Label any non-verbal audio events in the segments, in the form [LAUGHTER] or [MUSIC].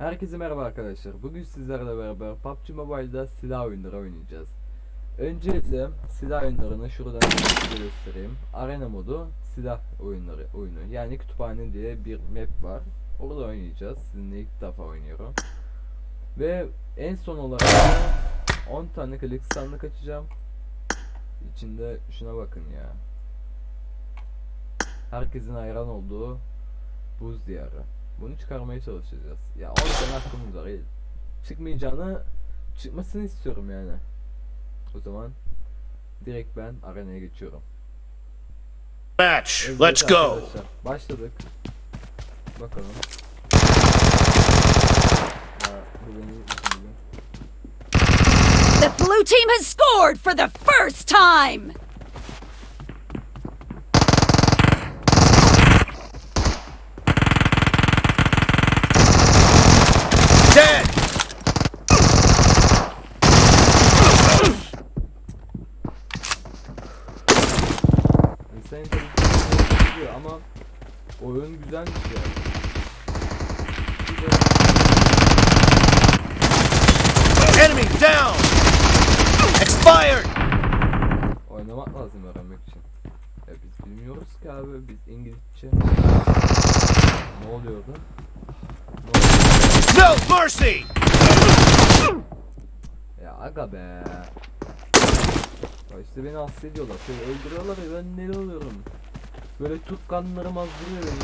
Herkese merhaba arkadaşlar. Bugün sizlerle beraber PUBG Mobile'da silah oyunları oynayacağız. Öncelikle silah oyunlarını şuradan göstereyim. Arena modu silah oyunları oyunu. Yani kütüphane diye bir map var. Orada oynayacağız. Sizinle ilk defa oynuyorum. Ve en son olarak da 10 tane klik sandık açacağım. İçinde şuna bakın ya. Herkesin hayran olduğu buz diyarı. Bunu çıkarmaya çalışacağız. Ya 10 tane hakkımız var. Çıkmayacağını çıkmasını istiyorum yani. O zaman direkt ben arenaya geçiyorum. Match. Evet Let's go. Başladık. Bakalım. The blue team has scored for the first time! Oyun güzelmiş. Bir de Enemy down. Expired. oynamak lazım öğrenmek için. Ya biz bilmiyoruz ki abi biz İngilizce. Ne oluyor? No mercy. Ya aga be. Ya işte beni hasta ediyorlar. Şöyle öldürüyorlar ya ben ne oluyorum? Böyle tutkanlarım azdırıyor beni.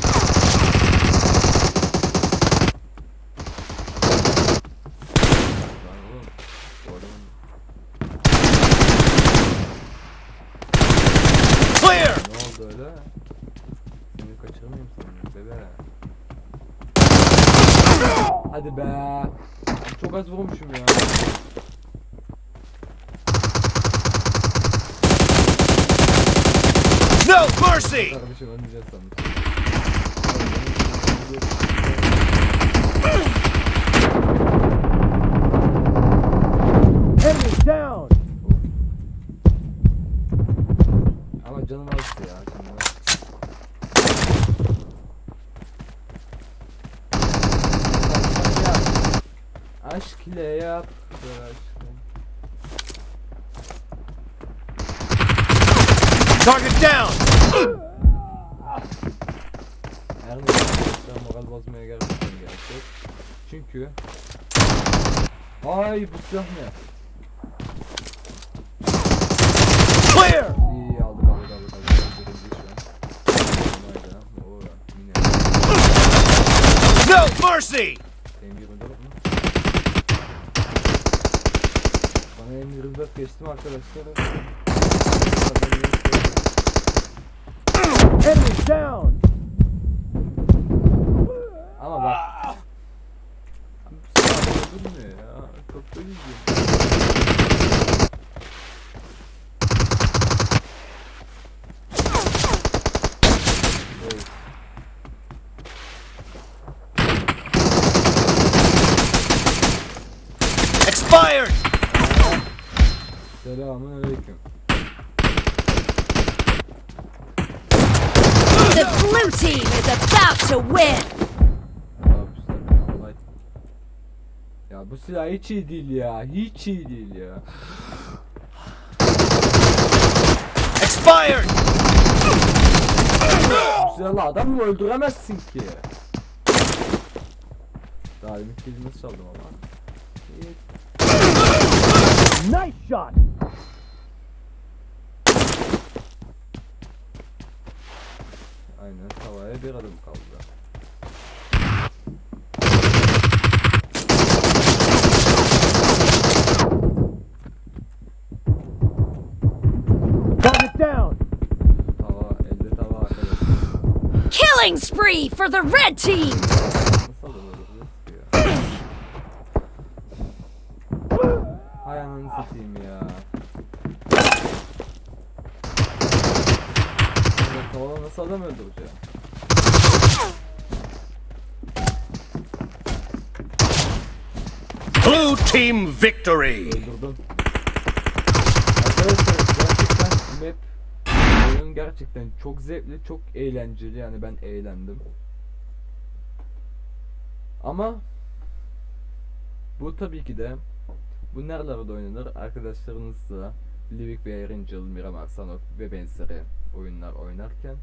Lan oğlum, bu adamın Clear. Ne oldu öyle? Seni kaçırmayayım sandım bebe. Hadi be. Çok az vurmuşum ya. No mercy. Kardeşim önleyeceğiz sandım. Enemy down. Ama canım azdı ya şimdi. Aşk ile yap. Böyle Target down. Her neyse moral bozmaya gerçekten gerek yok. Çünkü Ay bu silah ne? Clear. İyi aldık aldık aldık aldık. No mercy. M24 mu? Bana M24 geçtim arkadaşlar. Enemy down. Ama bak. Abi bu silah öldürmüyor ya. Çok da üzüyor. Evet. Expired. Selamun aleyküm. The blue team is about to win! Ya bu silah hiç iyi değil ya. Hiç iyi değil ya. Expired. Bu silahla adam mı öldüremezsin ki? Daha demin kelime çaldım ama. Nice shot. Aynen bir adım kaldı. Target down. Tava elde tava arkadaşlar. Killing spree for the red team! Nasıl adam öldüreceğiz ya? Hay ananı satayım ya. Ya Tavala nasıl adam öldüreceğim? Blue team victory. Arkadaşlar gerçekten map oyun gerçekten çok zevkli, çok eğlenceli yani ben eğlendim. Ama Bu tabii ki de bu nerelerde oynanır? Arkadaşlarınızla Livik ve Angel, Miramar, Sanok ve benzeri oyunlar oynarken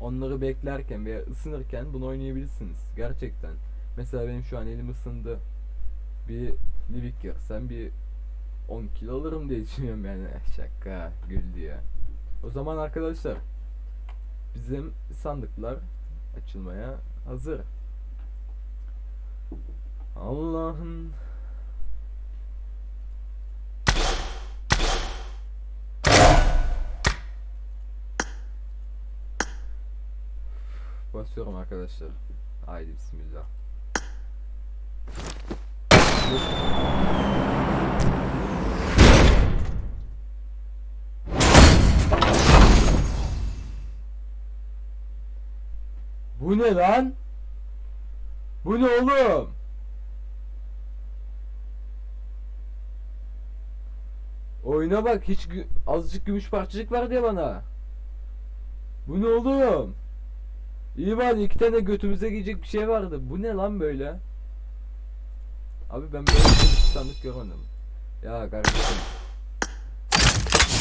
onları beklerken veya ısınırken bunu oynayabilirsiniz. Gerçekten. Mesela benim şu an elim ısındı. Bir Livik girsem bir 10 kilo alırım diye düşünüyorum yani. Şaka, gül diye. O zaman arkadaşlar bizim sandıklar açılmaya hazır. Allah'ın Basıyorum arkadaşlar. Haydi bismillah. Bu ne lan? Bu ne oğlum? Oyuna bak hiç azıcık gümüş parçacık ver diye bana. Bu ne oğlum? İyi var iki tane götümüze giyecek bir şey vardı. Bu ne lan böyle? Abi ben böyle bir sandık görmedim. Ya kardeşim.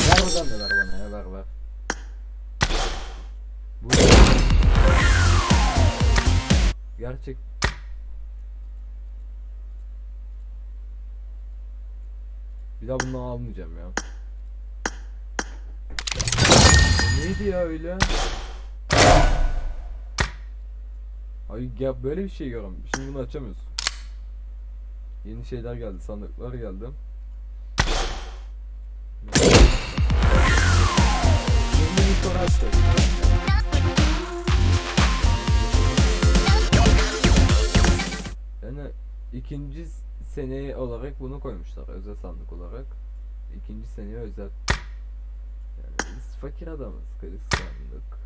Ver oradan da ver bana ya ver ver. Bu Gerçek Bir daha bundan almayacağım ya. Neydi ya öyle? Ay ya böyle bir şey görüyorum. Şimdi bunu açamıyoruz. Yeni şeyler geldi, sandıklar geldi. Yani ikinci seneye olarak bunu koymuşlar özel sandık olarak. İkinci seneye özel. Yani biz fakir adamız, kriz sandık.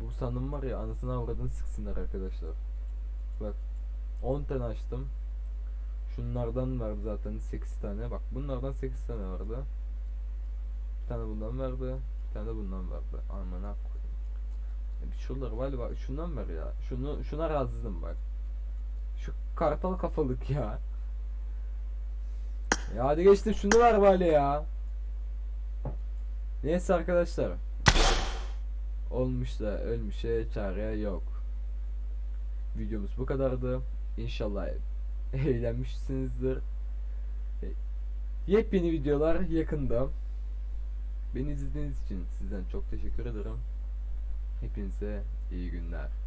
Bu sandım var ya anasını avradını sıksınlar arkadaşlar. Bak 10 tane açtım. Şunlardan vardı zaten 8 tane. Bak bunlardan 8 tane vardı. Bir tane bundan vardı. Bir tane de bundan vardı. Aman ha koyayım. Şuraları var bak şundan ver ya. Şunu şuna razıydım bak. Şu kartal kafalık ya. Ya hadi geçtim şunu ver bari ya. Neyse arkadaşlar. Olmuş da ölmüşe çare yok. Videomuz bu kadardı. İnşallah [LAUGHS] eğlenmişsinizdir. Yepyeni videolar yakında. Beni izlediğiniz için sizden çok teşekkür ederim. Hepinize iyi günler.